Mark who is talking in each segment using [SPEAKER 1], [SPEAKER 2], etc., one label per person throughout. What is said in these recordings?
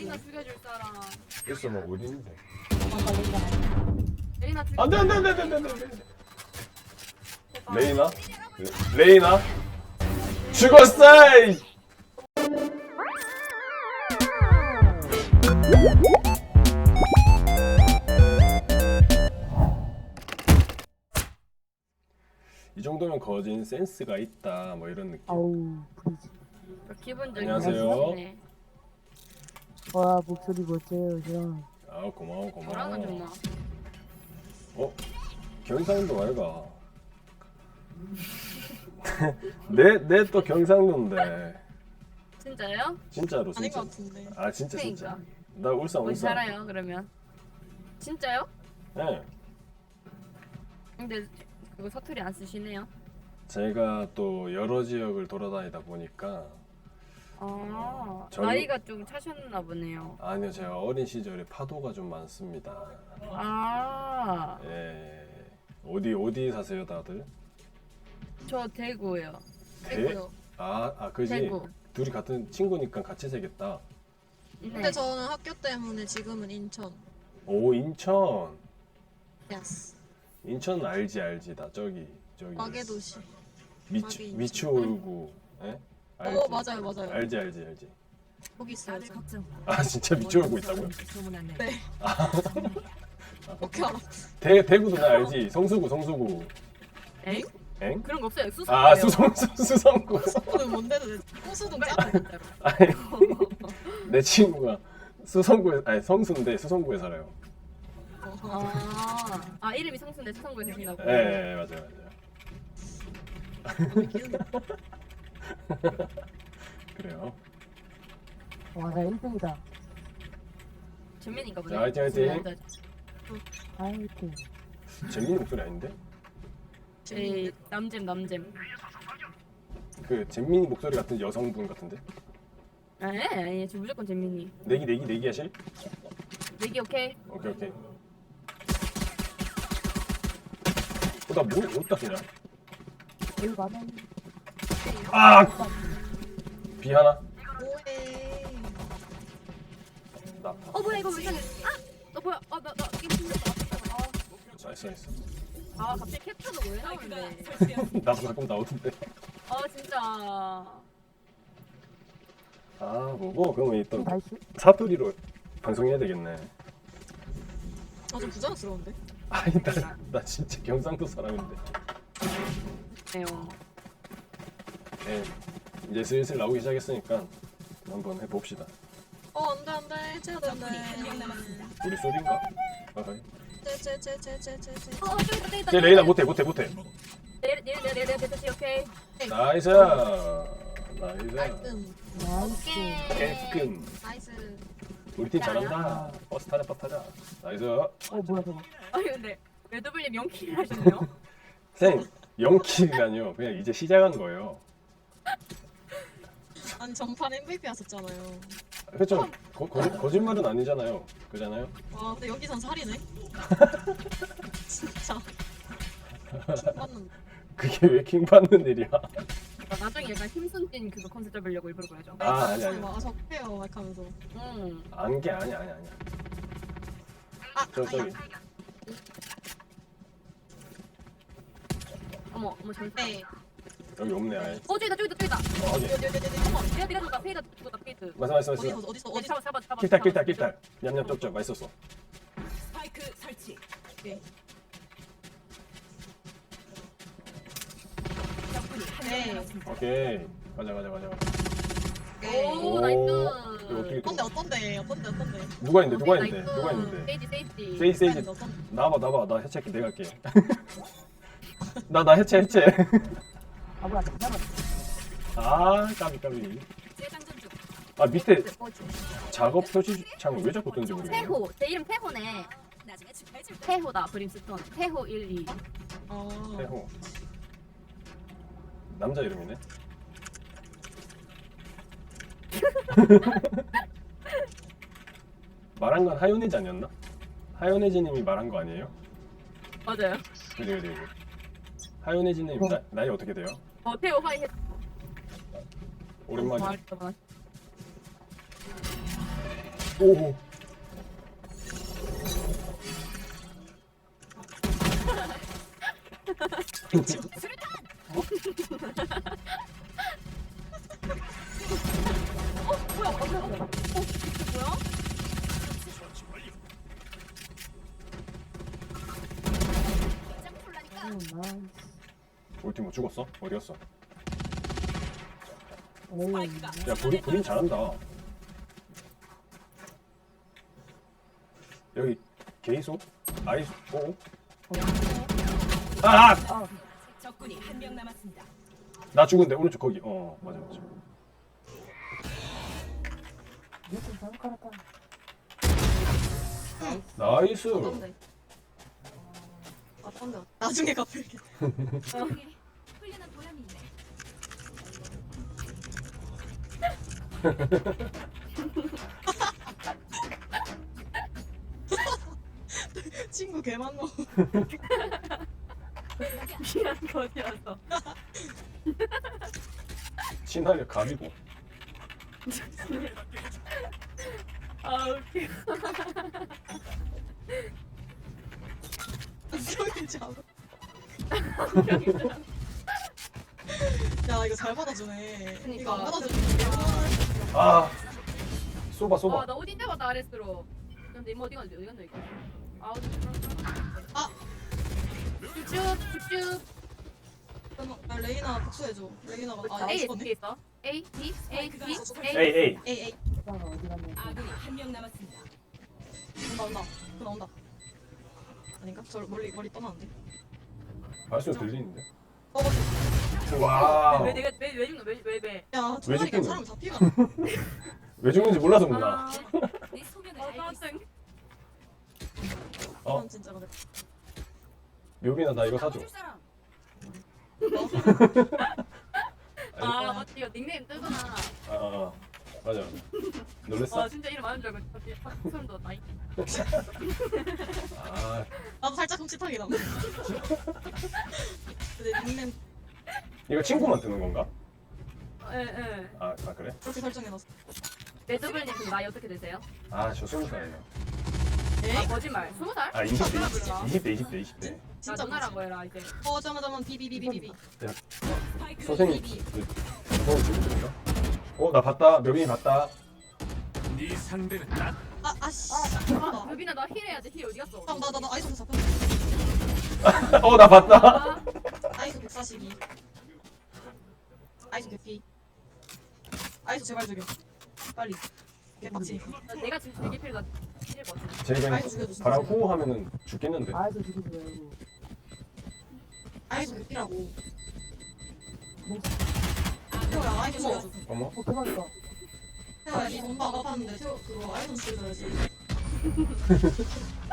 [SPEAKER 1] 레이나 죽여줄 사람.
[SPEAKER 2] 있어 뭐 어디 있는데?
[SPEAKER 1] 레이나 죽여.
[SPEAKER 2] 안돼 안돼 안돼 안돼. 레이나? 레- 레이나? 죽었어! 이! 이 정도면 거진 센스가 있다 뭐 이런 느낌.
[SPEAKER 3] 아우 브리지
[SPEAKER 1] 기본적인
[SPEAKER 2] 안녕하세요.
[SPEAKER 1] 모습이네.
[SPEAKER 3] 와 목소리 멋져요
[SPEAKER 2] 저아 고마워 고마워.
[SPEAKER 1] 뭐라는 좀 나.
[SPEAKER 2] 어? 경상도 말가. 내내 또 경상도인데
[SPEAKER 1] 진짜요?
[SPEAKER 2] 진짜로
[SPEAKER 4] 아닌
[SPEAKER 2] 진짜.
[SPEAKER 4] 것 같은데.
[SPEAKER 2] 아 진짜 진짜.
[SPEAKER 1] 그러니까.
[SPEAKER 2] 나 울산
[SPEAKER 1] 어디
[SPEAKER 2] 울산.
[SPEAKER 1] 살아요 그러면? 진짜요?
[SPEAKER 2] 예.
[SPEAKER 1] 근데 그거 사투리 안 쓰시네요.
[SPEAKER 2] 제가 또 여러 지역을 돌아다니다 보니까
[SPEAKER 1] 아
[SPEAKER 2] 저는-
[SPEAKER 1] 나이가 좀 차셨나 보네요.
[SPEAKER 2] 아니요 제가 어린 시절에 파도가 좀 많습니다.
[SPEAKER 1] 아,
[SPEAKER 2] 예. 어디 어디 사세요 다들?
[SPEAKER 1] 저 대구요.
[SPEAKER 2] 대?
[SPEAKER 4] 대구요.
[SPEAKER 2] 아, 아 그지.
[SPEAKER 1] 대구.
[SPEAKER 2] 둘이 같은 친구니까 같이 살겠다.
[SPEAKER 1] 네.
[SPEAKER 4] 근데 저는 학교 때문에 지금은 인천.
[SPEAKER 2] 오 인천.
[SPEAKER 4] 예스.
[SPEAKER 2] 인천 알지 알지 나 저기 저기.
[SPEAKER 4] 마계도시.
[SPEAKER 2] 미추
[SPEAKER 4] 인천.
[SPEAKER 2] 미추홀구. 예? 알지?
[SPEAKER 4] 어 맞아요 맞아요.
[SPEAKER 2] 알지 알지 알지.
[SPEAKER 4] 거기 있어요. 저.
[SPEAKER 2] 아 진짜 미추홀구 있다고요?
[SPEAKER 4] 네. 어떻게 알아?
[SPEAKER 2] 대 대구도 나 알지. 성수구 성수구.
[SPEAKER 1] 엥?
[SPEAKER 2] 엥?
[SPEAKER 1] 그런 거 없어요. 수성.
[SPEAKER 2] 아 수성 수, 수성구.
[SPEAKER 4] 오늘 뭔데 도대체? 호수동 짜?
[SPEAKER 2] 아니 내 친구가 수성구에 아니 성수인데 수성구에 살아요.
[SPEAKER 1] 아, 아 이름이 성수인데 수성구에 계신다고.
[SPEAKER 2] 예, 예 맞아요 맞아요. 그래요.
[SPEAKER 3] 와 나 1등이다
[SPEAKER 1] 전면인가 보네.
[SPEAKER 2] 자, 화이팅, 화이팅.
[SPEAKER 3] 하이팅
[SPEAKER 2] 재민이 목소리 아닌데?
[SPEAKER 1] 남잼 남잼.
[SPEAKER 2] 그 재민이 목소리 같은 여성분 같은데?
[SPEAKER 1] 에 아니 저 무조건 재민이.
[SPEAKER 2] 내기 내기 내기 하실?
[SPEAKER 1] 내기 오케이.
[SPEAKER 2] 오케이 오케이. 어, 나뭐 어디다 그냥?
[SPEAKER 3] 여기 가면
[SPEAKER 2] 아! 비 하나?
[SPEAKER 4] 뭐해?
[SPEAKER 2] 나.
[SPEAKER 1] 어 뭐야 이거 왜 이상해? 아, 너 뭐야? 아나나 게임 힘들다.
[SPEAKER 2] 나이스 나이스.
[SPEAKER 1] 아 갑자기 캡처가 왜 나오는데?
[SPEAKER 2] 나도 가끔 나오던데.
[SPEAKER 1] 아 진짜.
[SPEAKER 2] 아 뭐고? 이또
[SPEAKER 3] 다시
[SPEAKER 2] 사투리로 방송해야 되겠네.
[SPEAKER 4] 아 좀 부자연스러운데?
[SPEAKER 2] 아니 나, 나 진짜 경상도 사람인데.
[SPEAKER 1] 네요.
[SPEAKER 2] 네, 이제 슬슬 나오기 시작했으니까 한번 해봅시다.
[SPEAKER 4] 어 안돼 안돼 해체해야 되는데.
[SPEAKER 2] 우리 소리인가?
[SPEAKER 4] 제제제제제제제.
[SPEAKER 1] 어 저기 저기 있다.
[SPEAKER 2] 쟤 레이나 못해 못해 못해.
[SPEAKER 1] 내려 대시 오케이.
[SPEAKER 2] 나이스 나이스
[SPEAKER 4] 깔끔.
[SPEAKER 1] 오케이.
[SPEAKER 2] 깨끔
[SPEAKER 4] 나이스.
[SPEAKER 2] 우리 팀 잘한다. 버스 타자 버스 타자. 나이스
[SPEAKER 3] 어 뭐야 저거
[SPEAKER 1] 아니 근데 매드블님 영키를 하셨네요.
[SPEAKER 2] 생 영킬이라뇨. 그냥 이제 시작한 거예요.
[SPEAKER 4] 아니 전판 MVP 했었잖아요.
[SPEAKER 2] 그렇죠. 거, 거, 거짓말은 아니잖아요. 그잖아요.
[SPEAKER 4] 와 근데 여기선 살이네. 진짜. 맞는.
[SPEAKER 2] 그게 왜 킹 받는 일이야?
[SPEAKER 1] 아, 나중에 약간 힘순진 그거 컨셉 잡으려고 일부러 그러죠.
[SPEAKER 2] 아 아니 아니.
[SPEAKER 4] 막 적해요 막 하면서.
[SPEAKER 1] 음.
[SPEAKER 2] 안게 아니 아니 아니야.
[SPEAKER 4] 아
[SPEAKER 2] 저 저기
[SPEAKER 1] 어머 어머 잠시.
[SPEAKER 4] 네.
[SPEAKER 2] 여기 없네 아예.
[SPEAKER 1] 어 저기다 저기다 저기다.
[SPEAKER 2] 어, 어디?
[SPEAKER 1] 어머 내가 내가 누가 페이다 누가 페이드.
[SPEAKER 2] 맞아 맞아
[SPEAKER 4] 어디서
[SPEAKER 2] 맞아.
[SPEAKER 4] 어디서
[SPEAKER 1] 어디
[SPEAKER 4] 어디서
[SPEAKER 1] 잡아 잡아 잡아.
[SPEAKER 2] 킬탈 킬탈 킬탈. 냠냠 쩝쩝 맛있었어.
[SPEAKER 5] 스파이크 설치.
[SPEAKER 4] 네.
[SPEAKER 5] 적군이 한
[SPEAKER 4] 네.
[SPEAKER 5] 남았습니다.
[SPEAKER 2] 오케이. 가자 가자 가자. 가자.
[SPEAKER 4] 네.
[SPEAKER 1] 오
[SPEAKER 2] 오,
[SPEAKER 1] 나이스.
[SPEAKER 2] 어떻게
[SPEAKER 4] 어떤데 어떤데 어떤데 어떤데.
[SPEAKER 2] 누가 있는데 누가
[SPEAKER 1] 나이스.
[SPEAKER 2] 있는데 누가 있는데?
[SPEAKER 1] 세이지 세이지.
[SPEAKER 2] 세이 세이지.
[SPEAKER 4] 어떤데, 어떤데.
[SPEAKER 2] 나봐 나봐 나 해체할게 내가 할게. 나 나 해체 해체.
[SPEAKER 3] 아 뭐야 잠깐만
[SPEAKER 2] 아 까비 까비. 아 밑에? 작업 표시창 왜 자꾸 뜬지 모르겠네.
[SPEAKER 1] 태호 제 이름 태호네. 태호다 브림스톤. 태호 1, 2.
[SPEAKER 4] 어.
[SPEAKER 2] 태호. 남자 이름이네. 말한 건 하요네지 아니었나? 하요네지님이 말한 거 아니에요?
[SPEAKER 1] 맞아요.
[SPEAKER 2] 그지 그지 그지. 하요네지님 나, 나이 어떻게 돼요?
[SPEAKER 1] 어 태호 화이.
[SPEAKER 2] 오랜만이야.
[SPEAKER 1] 어,
[SPEAKER 2] 오. 뭐 죽었어? 어디 갔어?
[SPEAKER 3] 오
[SPEAKER 2] 야 브린 브린 잘한다. 여기 게이소? 아이소? 오. 아!
[SPEAKER 3] 아
[SPEAKER 5] 적군이 한 명 남았습니다.
[SPEAKER 2] 나 죽은데 오른쪽 거기. 어 맞아 맞아.
[SPEAKER 3] 이거 잘못 깔았다
[SPEAKER 2] 나이스.
[SPEAKER 4] 나중에 갚을게.
[SPEAKER 5] 훌륭해. 훌륭한 보람이 있네.
[SPEAKER 4] 친구 개 많노.
[SPEAKER 1] 미안 거지라서.
[SPEAKER 2] 친하게 가비고.
[SPEAKER 1] 아 웃겨.
[SPEAKER 4] 소리지 않아. 야 이거 잘 받아주네. 이거 안
[SPEAKER 1] 그니까.
[SPEAKER 4] 받아주면
[SPEAKER 2] 아. 쏘봐 쏘봐.
[SPEAKER 1] 아나 어딘데 봤다 아레스로. 근데 이모 어디 갔는데 어디 갔노 이거. 아 어디
[SPEAKER 4] 아.
[SPEAKER 1] 쭈쭈 쭈쭈.
[SPEAKER 4] 잠깐만, 나 레이나 복수해줘. 레이나가 아
[SPEAKER 1] A
[SPEAKER 4] 죽었네.
[SPEAKER 1] 있어? A D A
[SPEAKER 2] 에이
[SPEAKER 1] A.
[SPEAKER 2] 에이.
[SPEAKER 4] 에이
[SPEAKER 3] 갔냐
[SPEAKER 5] 아군이 한 명 남았습니다.
[SPEAKER 4] 온다 온다. 또 나온다. 아닌가? 저 멀리 머리 떠나는데.
[SPEAKER 2] 발소리 들리는데.
[SPEAKER 4] 어,
[SPEAKER 2] 와.
[SPEAKER 1] 왜 내가 왜왜 죽노 왜왜 왜?
[SPEAKER 2] 야왜 죽겠노?
[SPEAKER 4] 사람 잡히가.
[SPEAKER 2] 왜 죽는지 몰라서 묻나.
[SPEAKER 1] 아,
[SPEAKER 5] 내 소명을
[SPEAKER 1] 어,
[SPEAKER 5] 알고 있어.
[SPEAKER 2] 어.
[SPEAKER 4] 어 진짜 그래.
[SPEAKER 2] 묘빈아 나 이거 사줘.
[SPEAKER 5] 사람.
[SPEAKER 1] 아 맞지 이거 닉네임 뜨구나.
[SPEAKER 2] 아, 아, 맞아. 놀랬어?
[SPEAKER 1] 와 진짜 이름 아는 줄 알고 갑자기 팍 소름 돋았다.
[SPEAKER 2] 아,
[SPEAKER 4] 나도 살짝 흠칫하게 나. 근데 닉네임
[SPEAKER 2] 이거 친구만 뜨는 건가?
[SPEAKER 1] 예 예.
[SPEAKER 2] 아, 아 그래?
[SPEAKER 4] 그렇게 설정해놨어.
[SPEAKER 1] 레드블님 그럼 나이 어떻게 되세요?
[SPEAKER 2] 아, 저 스무 살이에요.
[SPEAKER 1] 아 거짓말. 스무 살?
[SPEAKER 2] 아, 20대,
[SPEAKER 1] 누나
[SPEAKER 2] 20대,
[SPEAKER 1] 몰라.
[SPEAKER 2] 20대, 20대, 20대.
[SPEAKER 1] 나
[SPEAKER 4] 진짜
[SPEAKER 1] 누나라고 해라 이제.
[SPEAKER 4] 어 잠깐 잠깐 비비비비비비.
[SPEAKER 5] 스파이크
[SPEAKER 2] 선생님, 저 누구인가? 어, 나 봤다. 묘빈이 봤다.
[SPEAKER 6] 네 상대는 나
[SPEAKER 4] 아 아씨.
[SPEAKER 1] 아 여빈아 나 힐해야 돼. 힐 어디 갔어?
[SPEAKER 4] 나 나나 아이소 잡혔.
[SPEAKER 2] 어, 나 봤다.
[SPEAKER 1] 아,
[SPEAKER 4] 아이소 142. 아이소 개피. 아이소 제발 죽여. 빨리. 개빡치.
[SPEAKER 1] 나 내가 지금 되게 거든.
[SPEAKER 2] 쟤 그냥
[SPEAKER 4] 아이소 죽여줘.
[SPEAKER 2] 바람 후 하면은 죽겠는데.
[SPEAKER 3] 아이도 죽이지 말고
[SPEAKER 4] 아이소 개피라고.
[SPEAKER 3] 뭐
[SPEAKER 4] 태호야 아이소 죽여줘.
[SPEAKER 2] 어머?
[SPEAKER 3] 어, 대박이다
[SPEAKER 4] 태호야 니 엄마 안 아팠는데 태호 그거 아이소 죽여줘야지.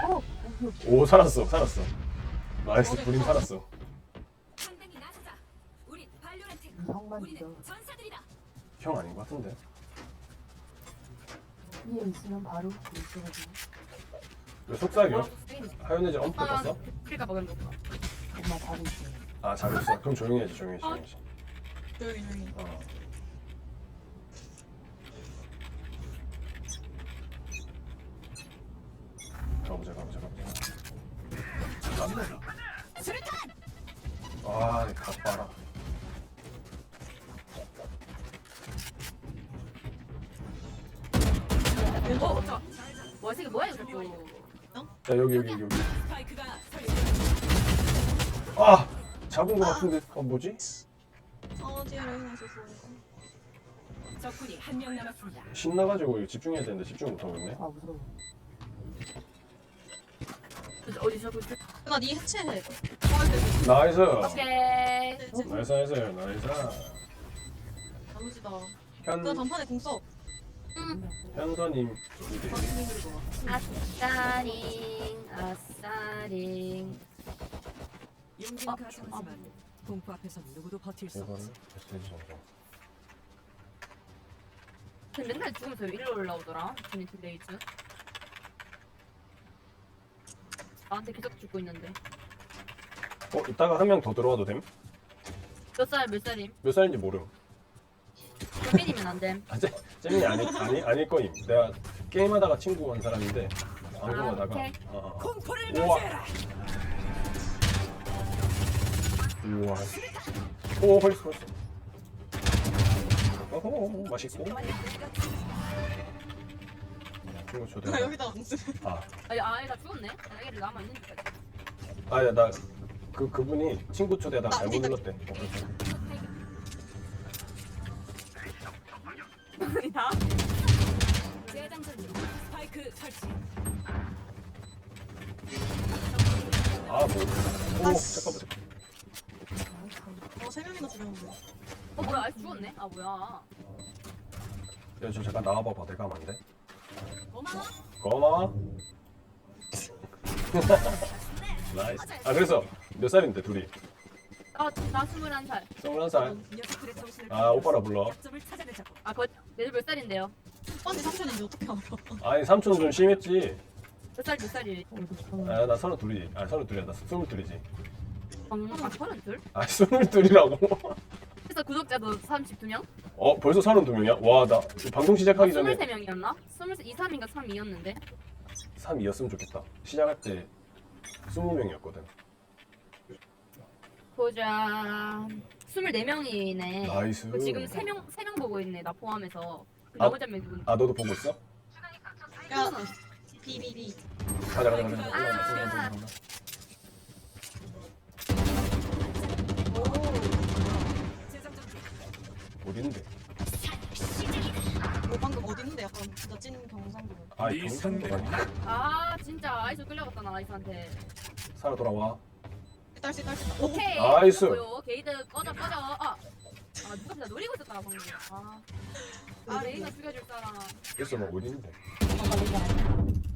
[SPEAKER 3] 어!
[SPEAKER 2] 오, 살았어, 살았어. 나이스, 불임 살았어.
[SPEAKER 5] 상당히 나서자. 우리 발로란트.
[SPEAKER 3] 이상만
[SPEAKER 5] 우리는
[SPEAKER 3] 있어
[SPEAKER 5] 전 사들이다.
[SPEAKER 2] 형 아닌 것 같은데.
[SPEAKER 3] 위에 있으면 바로 있어가지고
[SPEAKER 2] 왜 속삭여?
[SPEAKER 1] 어,
[SPEAKER 2] 하연이제 엄프
[SPEAKER 1] 아,
[SPEAKER 2] 봤어?
[SPEAKER 1] 필가 먹은 거.
[SPEAKER 3] 엄마 바로 있어
[SPEAKER 2] 아, 잘했어. 그럼 조용히 해야지, 조용히 해, 조용히 해.
[SPEAKER 4] 조용히 조용히.
[SPEAKER 2] 어.
[SPEAKER 1] 야,
[SPEAKER 2] 여기, 여기, 여기. 아! 잡은 것 같은데. 어, 뭐지?
[SPEAKER 4] 어 뒤에 레이나 있었어.
[SPEAKER 5] 적군이 한 명 남았습니다.
[SPEAKER 2] 신나가지고 이거 집중해야 되는데 집중 못 하고 있네.
[SPEAKER 3] 아 무서워
[SPEAKER 1] 저- 어디 저거 있어?
[SPEAKER 4] 나니 해체해.
[SPEAKER 2] 나이스!
[SPEAKER 1] 오케이.
[SPEAKER 4] 네,
[SPEAKER 2] 나이스, 나이스, 나이스.
[SPEAKER 4] 나무지다.
[SPEAKER 2] 현,
[SPEAKER 4] 그 단판에 공 써.
[SPEAKER 2] 현서님. 이제
[SPEAKER 1] 아싸링 아싸링.
[SPEAKER 5] 용기는 가상하지만 공포 앞에서 누구도 버틸 수 없지.
[SPEAKER 2] 메시지 정보.
[SPEAKER 1] 근데 맨날 죽으면서 왜 일로 올라오더라? 주니트 데이즈. 나한테 계속 죽고 있는데.
[SPEAKER 2] 어, 이따가 한 명 더 들어와도 됨?
[SPEAKER 1] 몇 살, 몇 살임?
[SPEAKER 2] 몇 살인지 모름.
[SPEAKER 1] 혜민이면 안 됨.
[SPEAKER 2] 아, 재, 재민이 아니, 아니, 아닐 거임. 내가 게임하다가 친구 온 사람인데
[SPEAKER 1] 아,
[SPEAKER 2] 방송하다가
[SPEAKER 1] 오케이.
[SPEAKER 2] 어, 어.
[SPEAKER 5] 공포를
[SPEAKER 2] 우와. 오 헐스 헐스 어허 맛있고 친구
[SPEAKER 4] 나
[SPEAKER 2] 초대
[SPEAKER 4] 여기다
[SPEAKER 2] 아
[SPEAKER 1] 아니 아이가 죽었네. 애기를 남아 있는 줄
[SPEAKER 2] 아야 나 그 그분이 친구 초대하다
[SPEAKER 4] 나
[SPEAKER 2] 잘못
[SPEAKER 4] 진짜-
[SPEAKER 2] 눌렀대 어, 그래서. 아 뭐 오
[SPEAKER 4] 아,
[SPEAKER 2] 잠깐만 잠깐만
[SPEAKER 4] 어 세 명이나 죽였는데
[SPEAKER 1] 어 뭐야 아이 죽었네. 아 뭐야.
[SPEAKER 2] 야 저 잠깐 나와봐봐 내가 하면 안 돼?
[SPEAKER 1] 고마워.
[SPEAKER 2] 고마워 나이스 아 그래서 몇 살인데 둘이?
[SPEAKER 1] 나나 스물한 살.
[SPEAKER 2] 스물한 살?
[SPEAKER 5] 녀석들의 정신을
[SPEAKER 2] 아 오빠라 불러
[SPEAKER 5] 찾아내자고.
[SPEAKER 1] 아 거, 얘들 몇 살인데요?
[SPEAKER 4] 오빠한테 삼촌인데 어떻게 알아
[SPEAKER 2] 아니 삼촌 좀 심했지
[SPEAKER 1] 몇 살 몇 살이?
[SPEAKER 2] 아나 서른 둘이 아 서른 둘이야 나 스물 둘이지
[SPEAKER 1] 음, 아 서른 둘?
[SPEAKER 2] 아 스물 둘이라고?
[SPEAKER 1] 그래서 구독자도 32명?
[SPEAKER 2] 어 벌써 서른 두 명이야? 와나 방송 시작하기 전에
[SPEAKER 1] 23명이었나? 23, 2, 3인가 3이었는데
[SPEAKER 2] 3이었으면 좋겠다 시작할 때 스무 명이었거든
[SPEAKER 1] 보자 24명이네
[SPEAKER 2] 나이스
[SPEAKER 1] 지금 3명, 3명 보고 있네 나 포함해서 그
[SPEAKER 2] 아. 아 너도 보고 있어?
[SPEAKER 4] 야 비비비
[SPEAKER 2] 가자 가자 가자
[SPEAKER 1] 아.
[SPEAKER 2] 올라가자, 올라가자, 올라가자.
[SPEAKER 5] 재장전 중.
[SPEAKER 2] 어딘데?
[SPEAKER 4] 뭐 방금 어디 있는데 약간 진짜 찐 경상도
[SPEAKER 6] 아네
[SPEAKER 2] 경상도가
[SPEAKER 1] 아 진짜 아이스 끌려갔다 나 아이스한테
[SPEAKER 2] 살아 돌아와
[SPEAKER 4] 딸시 딸시
[SPEAKER 1] 오케이
[SPEAKER 2] 나이스.
[SPEAKER 1] 게이드 꺼져 꺼져 아, 아 누가 진짜 노리고 있었다 방금 아, 아 레이나 죽여줄 사람
[SPEAKER 2] 그래서 뭐 어딘데?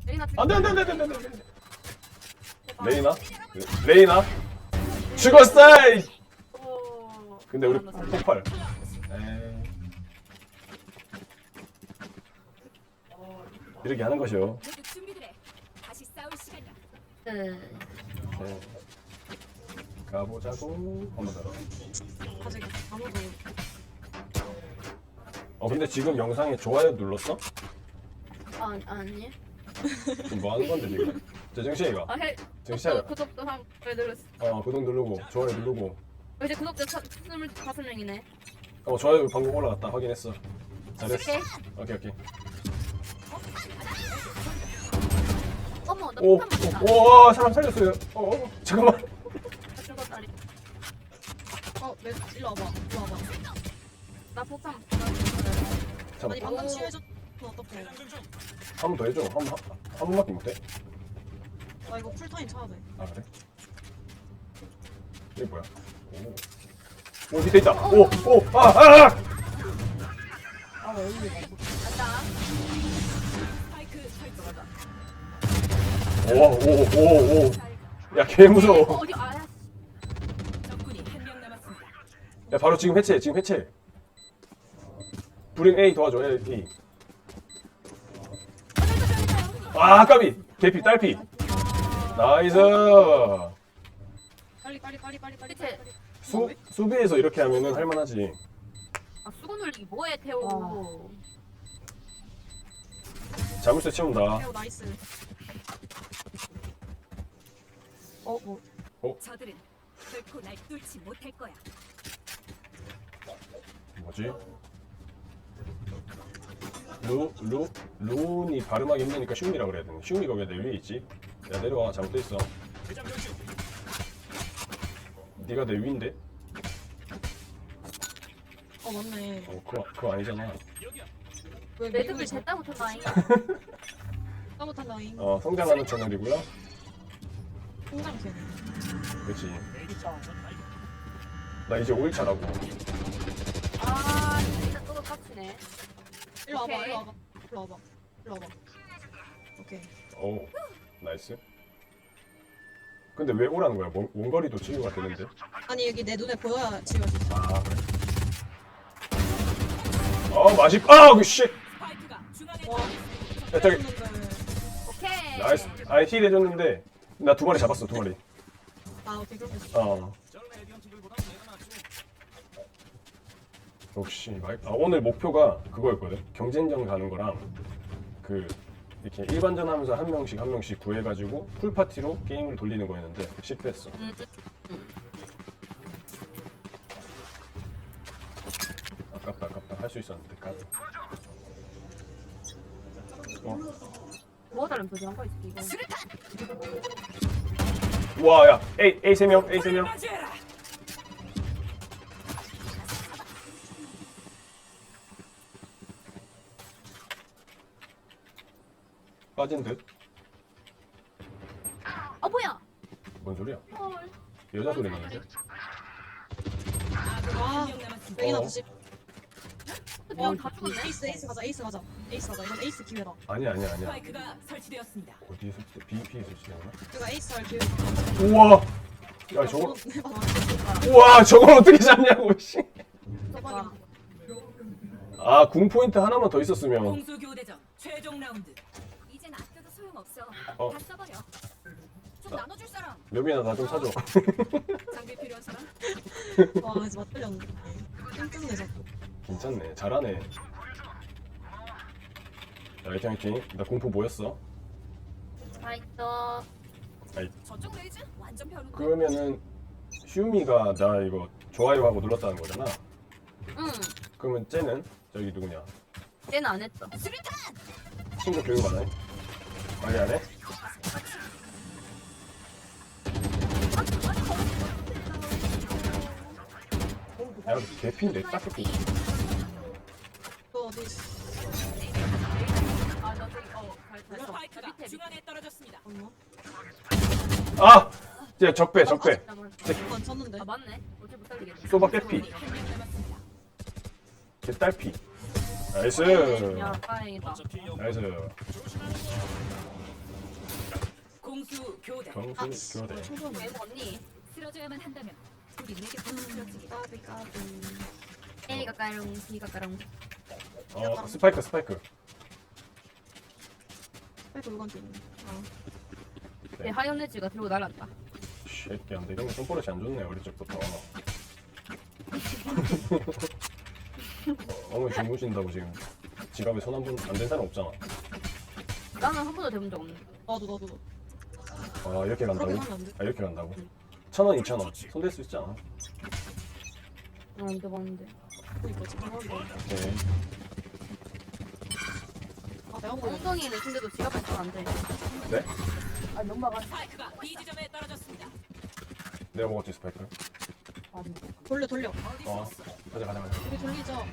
[SPEAKER 1] 레이나 죽여
[SPEAKER 2] 안돼 안돼 안돼 안돼 안돼 레이나? 레이나? 죽었어! 이!
[SPEAKER 1] 오.
[SPEAKER 2] 근데 우리
[SPEAKER 1] 잘한다,
[SPEAKER 2] 폭발 에이. 이렇게 하는 것이요
[SPEAKER 5] 모두 준비돼. 다시 싸울 시간이야.
[SPEAKER 1] 잘한다.
[SPEAKER 2] 네. 가보자고 한번 더.
[SPEAKER 4] 아직 아무도
[SPEAKER 2] 어 근데 지금 영상에 좋아요 눌렀어?
[SPEAKER 1] 아, 아니
[SPEAKER 2] 지금 뭐 하는 건데 지금? 저 정신이가
[SPEAKER 1] 아 해.
[SPEAKER 2] 정신 차려
[SPEAKER 1] 구독도 한배 눌렀어
[SPEAKER 2] 어 구독 누르고 좋아요 누르고
[SPEAKER 1] 이제 구독자 25명이네
[SPEAKER 2] 어 좋아요 방금 올라갔다 확인했어 잘했어
[SPEAKER 1] 오케이
[SPEAKER 2] 오케이 오케이
[SPEAKER 1] 어머 나
[SPEAKER 2] 오,
[SPEAKER 1] 폭탄 맞다
[SPEAKER 2] 오, 와 사람 살렸어요 어, 어 잠깐만
[SPEAKER 4] 일로 와봐 일로 와봐.
[SPEAKER 1] 나 폭탄
[SPEAKER 4] 아니
[SPEAKER 2] 잠깐
[SPEAKER 4] 방금 치유해줬 어떡해.
[SPEAKER 2] 한번 더 해줘. 한, 번- 한, 한 번밖에 못해?
[SPEAKER 4] 나 이거 풀타임 쳐야 돼.
[SPEAKER 2] 아 그래? 이게 뭐야? 오, 오 밑에 있다. 오 오 아 아 아!
[SPEAKER 3] 아왜 여기
[SPEAKER 1] 맞다.
[SPEAKER 5] 스파이크 설치.
[SPEAKER 2] 오오 오 오. 야 개 무서워.
[SPEAKER 1] 어, 어디 아야
[SPEAKER 5] 적군이 한 명 남았습니다.
[SPEAKER 2] 야 바로 지금 해체 지금 해체. 불행 A 도와줘 A, A. 아 까비. 개피 딸피. 나이스.
[SPEAKER 4] 빨리 빨리 빨리 빨리 빨리
[SPEAKER 1] 대체.
[SPEAKER 2] 수, 수비에서 이렇게 하면은 할만하지.
[SPEAKER 1] 아 수건 올리기 뭐해 태호?
[SPEAKER 2] 자물쇠 채운다.
[SPEAKER 4] 태호 나이스.
[SPEAKER 1] 어 뭐?
[SPEAKER 5] 저들은 결코 날 뚫지 못할 거야.
[SPEAKER 2] 뭐지? 루, 루, 루니 발음하기 힘드니까 슈미라 그래야 되네. 슈미가 왜 내 위에 있지? 야 내려와. 잘못돼 있어. 네가 내 위인데?
[SPEAKER 4] 어 맞네.
[SPEAKER 2] 어 그거, 그거 아니잖아.
[SPEAKER 4] 왜
[SPEAKER 1] 매듭을 쟀다 못했다잉
[SPEAKER 4] 까못한 나잉
[SPEAKER 2] 어 성장하는 채널이고요.
[SPEAKER 4] 통장 걔네
[SPEAKER 2] 그치. 나 이제 5일차라고
[SPEAKER 1] 아 진짜 또도 깝치네
[SPEAKER 4] 일로 와봐
[SPEAKER 1] 오케이.
[SPEAKER 4] 일로 와봐 일로 와봐 일로 와봐 오케이
[SPEAKER 2] 오 나이스. 근데 왜 오라는 거야? 원, 원거리도 치유가 되는데?
[SPEAKER 4] 아니 여기 내 눈에 보여야 치유할 수 있어
[SPEAKER 2] 아 그래. 어 맛있 아우 씨.
[SPEAKER 5] 스파이크가 중앙에
[SPEAKER 4] 와
[SPEAKER 2] 야, 저기.
[SPEAKER 1] 오케이.
[SPEAKER 2] 나이스. 아니 힐 해줬는데 나 두 마리 잡았어 두 마리.
[SPEAKER 4] 아 오케이 그럼 됐어
[SPEAKER 2] 어 역시 마이 아 오늘 목표가 그거였거든 경쟁전 가는 거랑 그그 이렇게 일반전 하면서 한 명씩 한 명씩 구해가지고 풀 파티로 게임을 돌리는 거였는데 실패했어.
[SPEAKER 1] 음,
[SPEAKER 2] 아깝다 아깝다 할 수 있었는데 까. 어.
[SPEAKER 1] 뭐가 다른 표지 한거 있어 이거.
[SPEAKER 2] 와야 A A 세 명, A 세 명. 빠진 듯.
[SPEAKER 1] 어 뭐야?
[SPEAKER 2] 뭔 소리야?
[SPEAKER 1] 헐.
[SPEAKER 2] 여자 소리 나는데?
[SPEAKER 4] 아 여기나
[SPEAKER 2] 어.
[SPEAKER 4] 다시
[SPEAKER 1] 그냥 다 죽었네.
[SPEAKER 4] 에이스 에이스 가자 에이스 가자 에이스 가자 이건 에이스 기회다
[SPEAKER 2] 아니야 아니야 아니야.
[SPEAKER 5] 스파이크가 설치되었습니다.
[SPEAKER 2] 어디에 설치? BP에 설치되나?
[SPEAKER 4] 내가 에이스 할 기회
[SPEAKER 2] 우와. 야 저거.
[SPEAKER 4] 해봐
[SPEAKER 2] 우와 저걸 어떻게 잡냐고 씨.
[SPEAKER 1] 와.
[SPEAKER 2] 아, 궁 포인트 하나만 더 있었으면
[SPEAKER 5] 공수 교대전 최종 라운드.
[SPEAKER 7] 소용없어.
[SPEAKER 2] 어.
[SPEAKER 7] 다 써버려. 좀 나눠줄 사람.
[SPEAKER 2] 몇 이나 나좀 사줘.
[SPEAKER 7] 장비 필요한 사람?
[SPEAKER 4] 와 그래서 맞들렸는데 깜짝네 자꾸
[SPEAKER 2] 괜찮네. 잘하네. 야, 화이팅 화이팅. 나 공포 뭐였어?
[SPEAKER 1] 다 있어.
[SPEAKER 7] 저쪽 레이즈 완전 별로.
[SPEAKER 2] 그러면은 슈미가 나 이거 좋아요 하고 눌렀다는 거잖아.
[SPEAKER 1] 응.
[SPEAKER 2] 그러면 쟤는 저기 누구냐?
[SPEAKER 1] 쟤는 안 했어.
[SPEAKER 2] 친구 교육 안 해? 아니 안 해? 야, 개핀데 딱 개핀.
[SPEAKER 4] 또 어디 있어
[SPEAKER 1] 아.
[SPEAKER 5] 스파이크가. 중앙에 떨어졌습니다.
[SPEAKER 2] 쟤 적배 적배.
[SPEAKER 4] 한번 쳤는데
[SPEAKER 1] 아 맞네. 어째 못 살리겠네.
[SPEAKER 2] 소바 깨피. 개 딸피. 나이스.
[SPEAKER 1] 야, 다행이다.
[SPEAKER 2] 나이스.
[SPEAKER 5] 공수 교대.
[SPEAKER 2] 경수 교대.
[SPEAKER 4] 초보네
[SPEAKER 1] 왜 언니?
[SPEAKER 7] 쓰러져야만 한다면 우리 내게 쓰러지게.
[SPEAKER 4] 까비 까비
[SPEAKER 1] A가 까롱, B가 까롱.
[SPEAKER 2] 어, 스파이크 스파이크.
[SPEAKER 4] 빨리 물건
[SPEAKER 1] 좀얘 하이언레즈가 들고 날았다.
[SPEAKER 2] 새끼 안 되겠네. 손버릇이 안 좋네 어릴 적부터. 어머니 주무신다고 지금 지갑에 손 한 번 안 된 사람 없잖아.
[SPEAKER 1] 나는 한 번도 대본 적 없는데.
[SPEAKER 4] 나도 나도
[SPEAKER 2] 아 이렇게 간다고?
[SPEAKER 4] 그러긴 하면 안 돼.
[SPEAKER 2] 아 이렇게 간다고? 천 원, 이천 원. 손댈 수 있지 않아?
[SPEAKER 1] 안 대봤는데.
[SPEAKER 4] 그니까 지금 하는데
[SPEAKER 2] 오케이.
[SPEAKER 4] 아 내가 보고
[SPEAKER 1] 엉덩이는 근데도 지갑에 손안 돼.
[SPEAKER 2] 네?
[SPEAKER 1] 아, 연마가.
[SPEAKER 5] 스파이크가 B 지점에 떨어졌습니다.
[SPEAKER 2] 내가 먹었지 스파이크.
[SPEAKER 4] 돌려 돌려
[SPEAKER 2] 어. 가자 가자 가자.
[SPEAKER 4] 돌리죠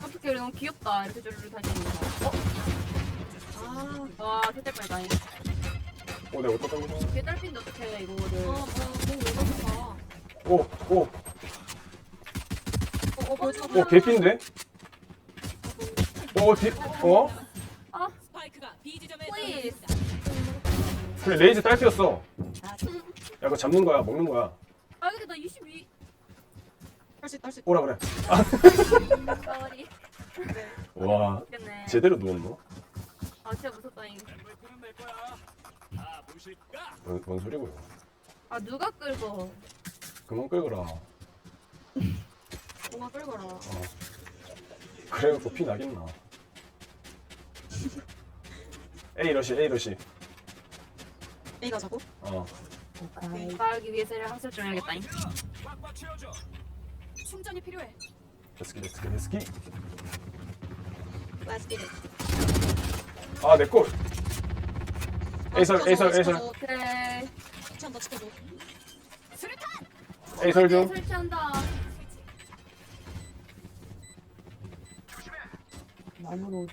[SPEAKER 1] 깜짝이야, 너무 귀엽다. 이렇게 쫄쫄 다니는 거.
[SPEAKER 4] 아
[SPEAKER 1] 어? 와, 개딸 빨다니.
[SPEAKER 2] 어 내가 어떡한 거지?
[SPEAKER 1] 개딸핀데 어떡해, 이거를.
[SPEAKER 4] 어,
[SPEAKER 1] 어,
[SPEAKER 4] 어, 너무 오버좋다.
[SPEAKER 2] 오! 오!
[SPEAKER 4] 어, 어,
[SPEAKER 2] 개핀데? 오 디.. 어?
[SPEAKER 5] 스파이크가 B 지점에
[SPEAKER 1] 플리즈.
[SPEAKER 2] 그래 레이즈 딸피였어. 야 그거 잡는 거야 먹는 거야.
[SPEAKER 1] 아, 근데 나 22.
[SPEAKER 4] 할수 있다, 할수 있다.
[SPEAKER 2] 오라 그래.
[SPEAKER 1] 와.
[SPEAKER 2] 제대로 누웠노?
[SPEAKER 1] 아, 진짜 무섭다잉.
[SPEAKER 6] 불은 낼 거야. 다 보실까?
[SPEAKER 2] 뭔, 뭔 소리고요?
[SPEAKER 1] 아, 누가 끌고.
[SPEAKER 2] 그만 끌거라.
[SPEAKER 4] 뭔가 끌거라.
[SPEAKER 2] 그래갖고 피 나겠나? A 러시 A 러시.
[SPEAKER 4] A 가 자고?
[SPEAKER 2] 어.
[SPEAKER 1] 나가기 위해서를 학습 좀 해야겠다 잉.
[SPEAKER 6] 꽉꽉 채워줘.
[SPEAKER 7] 충전이 필요해.
[SPEAKER 2] 레스키 레스키 레스키.
[SPEAKER 4] Let's get it.
[SPEAKER 2] 아 내 골. A설 A설 A설
[SPEAKER 1] 오케이.
[SPEAKER 4] 치한다, 치켜줘.
[SPEAKER 2] A설 중.
[SPEAKER 1] 설치한다.
[SPEAKER 5] 한명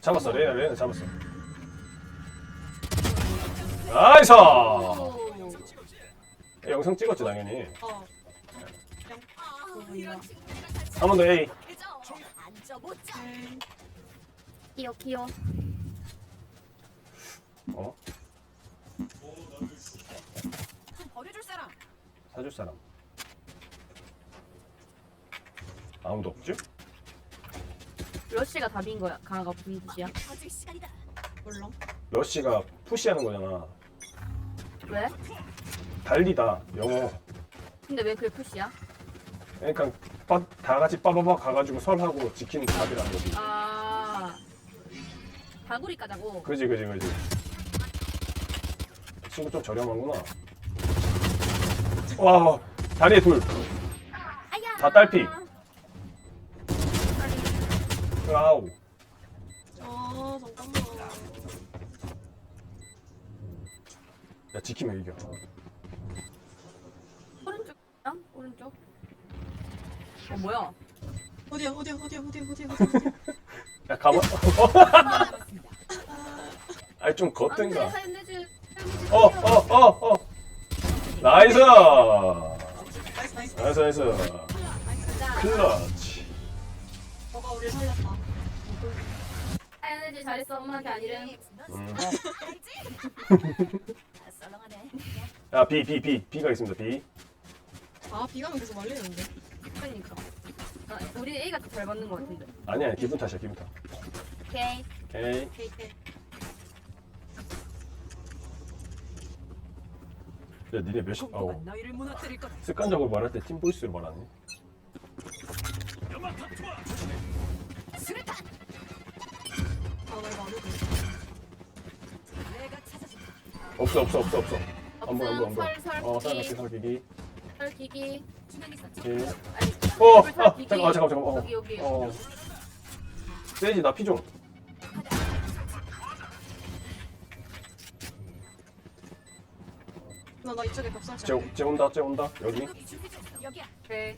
[SPEAKER 2] 잡았어 레이나 레이나 잡았어. 나이스.
[SPEAKER 1] 오.
[SPEAKER 2] 영상 찍었지 당연히.
[SPEAKER 4] 어.
[SPEAKER 7] 이런 친구들이랑 같이
[SPEAKER 2] 한번 더 A.
[SPEAKER 1] 귀여 귀여.
[SPEAKER 2] 어?
[SPEAKER 7] 좀 버려줄 사람.
[SPEAKER 2] 사줄 사람. 아무도 없지?
[SPEAKER 1] 러쉬가 답인 거야. 강아가 무슨 뜻이야?
[SPEAKER 7] 아직 시간이다.
[SPEAKER 4] 몰라.
[SPEAKER 2] 러쉬가 푸시하는 거잖아.
[SPEAKER 1] 왜?
[SPEAKER 2] 달리다 영어.
[SPEAKER 1] 근데 왜 그게 푸시야?
[SPEAKER 2] 그러니까 빠, 다 같이 빠바바 가가지고 설하고 지키는 답이라는 거지.
[SPEAKER 1] 아 다구리 까자고.
[SPEAKER 2] 그지 그지 그지. 친구 좀 저렴하구나. 와 다리에 둘.
[SPEAKER 7] 아야.
[SPEAKER 2] 다 딸피. 아우.
[SPEAKER 4] 아 잠깐만.
[SPEAKER 2] 야 지키면 이겨.
[SPEAKER 1] 오른쪽. 아? 오른쪽. 어 뭐야?
[SPEAKER 4] 어디야 어디야 어디야 어디야 어디야 어디야.
[SPEAKER 2] 야 가만. 아니 좀
[SPEAKER 1] 안돼
[SPEAKER 2] 걷든가.
[SPEAKER 1] 사연내주.
[SPEAKER 2] 어 어 어 어. 나이스.
[SPEAKER 4] 나이스 나이스.
[SPEAKER 2] 나이스 나이스. 클러치.
[SPEAKER 4] 너가 우리를 살렸다.
[SPEAKER 1] 사연내주 잘했어 엄마한테 아니래.
[SPEAKER 2] 야 B B B B가 있습니다 B.
[SPEAKER 4] 아 비가면 계속 말리는데.
[SPEAKER 1] 그러니까. 아, 우리 A가 더 잘 맞는 거 같은데.
[SPEAKER 2] 아니야 기분 탓이야 기분 탓.
[SPEAKER 1] 오케이.
[SPEAKER 2] 오케이.
[SPEAKER 4] 케이크.
[SPEAKER 2] 야 니네 몇십
[SPEAKER 5] 공포가
[SPEAKER 2] 아우
[SPEAKER 5] 너희를 무너뜨릴 거다.
[SPEAKER 2] 습관적으로 말할 때 팀 보이스로 말하네.
[SPEAKER 6] 연막 투하.
[SPEAKER 7] 수류탄.
[SPEAKER 4] 안 돼.
[SPEAKER 5] 내가 찾아준다.
[SPEAKER 2] 없어 없어 없어 없어. 한번 한번
[SPEAKER 1] 없음
[SPEAKER 2] 한번.
[SPEAKER 1] 설설
[SPEAKER 2] 어
[SPEAKER 1] 기기.
[SPEAKER 2] 살갑게 살기기.
[SPEAKER 1] 설 기기.
[SPEAKER 7] 중앙 있었지.
[SPEAKER 2] 오케이.
[SPEAKER 1] 아니.
[SPEAKER 2] 어,
[SPEAKER 1] 설기기.
[SPEAKER 2] 아, 잠깐, 아, 잠깐, 잠깐, 어,
[SPEAKER 1] 여기 여기.
[SPEAKER 2] 어. 세이지 나 피 좀.
[SPEAKER 4] 나나 이쪽에 벽 설치.
[SPEAKER 2] 쟤, 쟤 온다 쟤 온다 여기.
[SPEAKER 7] 여기야.
[SPEAKER 1] 오케이.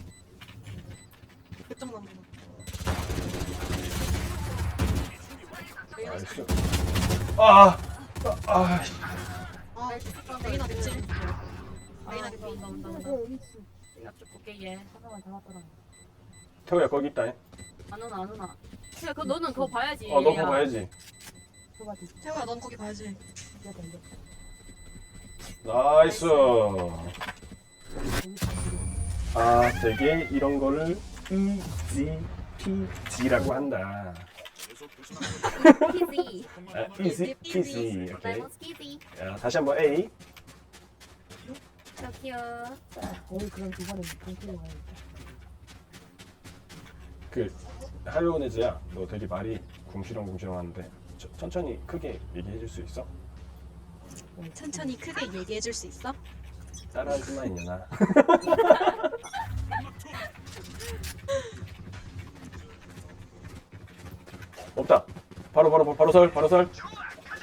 [SPEAKER 4] 백점 남는 거.
[SPEAKER 2] 나이스. 아, 아, 아, 씨.
[SPEAKER 4] 아 레이나 됐지.
[SPEAKER 1] 아,
[SPEAKER 4] 레이나
[SPEAKER 1] 온다 온다 온다 온다. 내가 쭉 볼게 얘. 잠깐만 잡았더라.
[SPEAKER 2] 태호야 거기 있다. 잉?
[SPEAKER 1] 안 오나 안 오나. 야, 그 너는 그거 봐야지.
[SPEAKER 2] 어, 너. 그거 봐야지.
[SPEAKER 4] 태호야 넌 거기 봐야지.
[SPEAKER 2] 나이스. 아, 되게 이런 거를 easy peasy라고 한다.
[SPEAKER 1] 키지.
[SPEAKER 2] 아, easy peasy. 오케이.
[SPEAKER 1] 레몬 키지.
[SPEAKER 2] 야, 다시 한번 A.
[SPEAKER 1] 저기요.
[SPEAKER 3] 거의 그런.
[SPEAKER 2] 그 할로네즈야, 너 되게 말이 궁시렁궁시렁하는데 저- 천천히 크게 얘기해 줄 수 있어?
[SPEAKER 4] 천천히 크게 얘기해 줄 수 있어?
[SPEAKER 2] 따라하지 마 이년 바로 바로 바로, 바로 설 바로 설.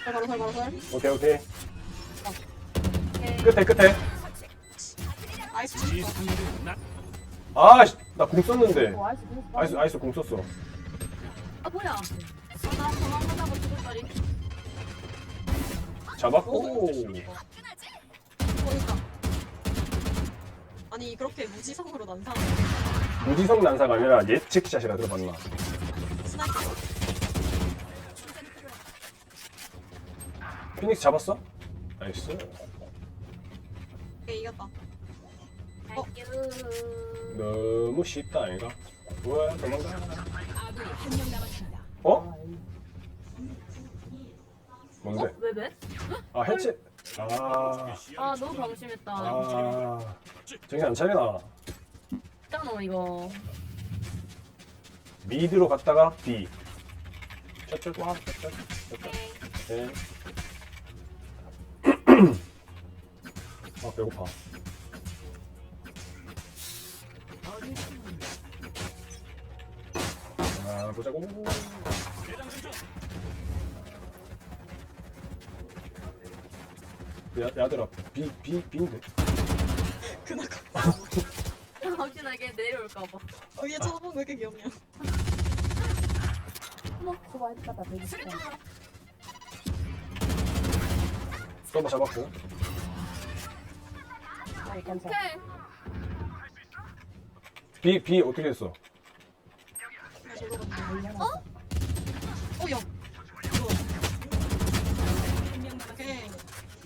[SPEAKER 4] 설 바로 설 바로 설.
[SPEAKER 2] 오케이 오케이.
[SPEAKER 1] 오케이.
[SPEAKER 2] 끝에 끝에.
[SPEAKER 4] 아이스
[SPEAKER 2] 나공 썼는데.
[SPEAKER 3] 어, 아이스
[SPEAKER 2] 아이스 아이스 공 썼어.
[SPEAKER 1] 아 뭐야? 아, 나 도망가다가 죽을 거리.
[SPEAKER 2] 잡았고.
[SPEAKER 4] 그러니까. 아니 그렇게 무지성으로 난사
[SPEAKER 2] 무지성 난사가 아니라 예측샷이라 들어봤나?
[SPEAKER 4] 스나이퍼
[SPEAKER 2] 피닉스 잡았어? 나이스.
[SPEAKER 4] 오케이 이겼다
[SPEAKER 1] 땡큐.
[SPEAKER 2] 너무 쉽다 아이가. 뭐야 도망가.
[SPEAKER 5] 아군이 한 명 남았습니다.
[SPEAKER 2] 어? 뭔데?
[SPEAKER 1] 어? 왜 왜?
[SPEAKER 2] 아 해체. 아.
[SPEAKER 1] 아 너무 방심했다.
[SPEAKER 2] 아. 정신 안 차리나?
[SPEAKER 1] 있잖아 이거.
[SPEAKER 2] 미드로 갔다가 B. 저쪽 와.
[SPEAKER 1] 오케이.
[SPEAKER 2] 네. 아 배고파. 아 보자고. 야 야들아 B B B인데.
[SPEAKER 4] 그나가
[SPEAKER 1] 혹시나 이게 내려올까 봐.
[SPEAKER 4] 어, 얘 쳐다보면 왜 이렇게 귀엽냐
[SPEAKER 3] 수고했다, 되겠 다.
[SPEAKER 2] 서버 잡았고.
[SPEAKER 3] 아이, 감사.
[SPEAKER 1] 오케이.
[SPEAKER 2] B B 어떻게 됐어?
[SPEAKER 3] 어?
[SPEAKER 4] 어 야 오케이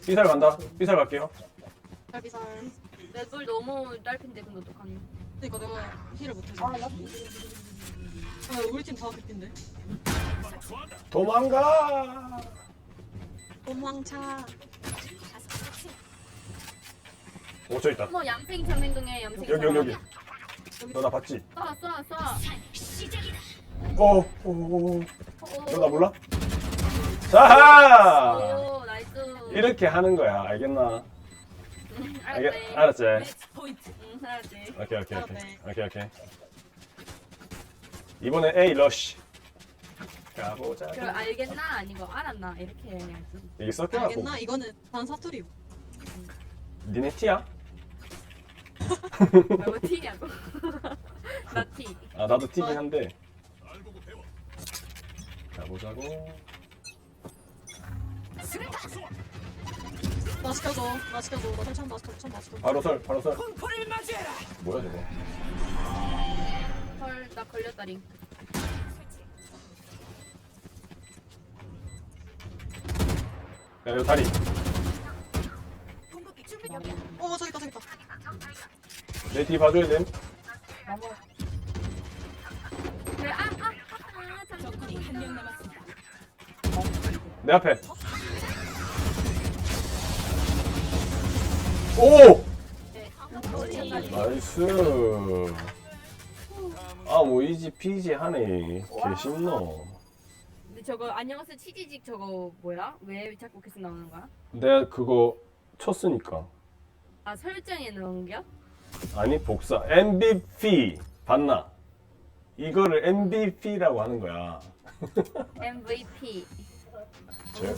[SPEAKER 2] B살 간다. B살 갈게요.
[SPEAKER 1] 내돌 너무 짧은데 근데 어떡하니?
[SPEAKER 4] 그러니까 내가 힐을 못해서.
[SPEAKER 3] 아, 나
[SPEAKER 4] 아, 우리 팀다 개핀데.
[SPEAKER 2] 도망가.
[SPEAKER 4] 도망차.
[SPEAKER 7] 가서 끝이.
[SPEAKER 2] 오, 저 있다.
[SPEAKER 1] 어머 얌생 장맹동에 얌생
[SPEAKER 2] 여기 여기 여기. 너 나 봤지?
[SPEAKER 1] 쏴 쏴 쏴.
[SPEAKER 7] 시작이다.
[SPEAKER 2] 오, 오, 오.
[SPEAKER 1] 오,
[SPEAKER 2] 너나 몰라? 자하!
[SPEAKER 1] 오 나이스.
[SPEAKER 2] 이렇게 하는 거야. 알겠나?
[SPEAKER 1] 음,
[SPEAKER 2] 알겠,
[SPEAKER 1] 알았네.
[SPEAKER 2] 알았지?
[SPEAKER 5] 매치 포인트.
[SPEAKER 1] 응 알았지.
[SPEAKER 2] 오케이, 오케이, 오케이.
[SPEAKER 4] 알았네.
[SPEAKER 2] 오케이, 오케이. 이번에 A 러쉬. 가보자.
[SPEAKER 1] 그걸 알겠나 아니고 알았나 이렇게 해야지.
[SPEAKER 2] 이게 섞여갖고.
[SPEAKER 4] 알겠나? 이거는 단 사투리요.
[SPEAKER 2] 니네 티야?
[SPEAKER 1] 뭐 티냐고. 나 티.
[SPEAKER 2] 아, 나도 티긴 한데. 가보자고.
[SPEAKER 4] 나 시켜줘. 나 시켜줘. 나 탈참 나 시켜줘. 나 시켜줘.
[SPEAKER 2] 바로 설, 바로 설. 뭐야, 저거?
[SPEAKER 1] 헐 나 걸렸다링.
[SPEAKER 2] 야, 이거 다리.
[SPEAKER 7] 공격기 준비. 여기야.
[SPEAKER 4] 어, 저기 있다, 저기 있다.
[SPEAKER 2] 내 뒤 봐줘야
[SPEAKER 5] 적군이 한 명 남았습니다.
[SPEAKER 2] 내 앞에. 오! 나이스. 아, 뭐, 이지 피지 하네. 개쉽노.
[SPEAKER 1] 근데 저거 안녕하세요 치지직 저거 뭐야? 왜 자꾸 계속 나오는 거야?
[SPEAKER 2] 내가 그거 쳤으니까.
[SPEAKER 1] 아 설정에 넣은 겨?
[SPEAKER 2] 아니, 복사. MVP. 봤나? 이거를 MVP라고 하는 거야.
[SPEAKER 1] MVP.
[SPEAKER 2] 제.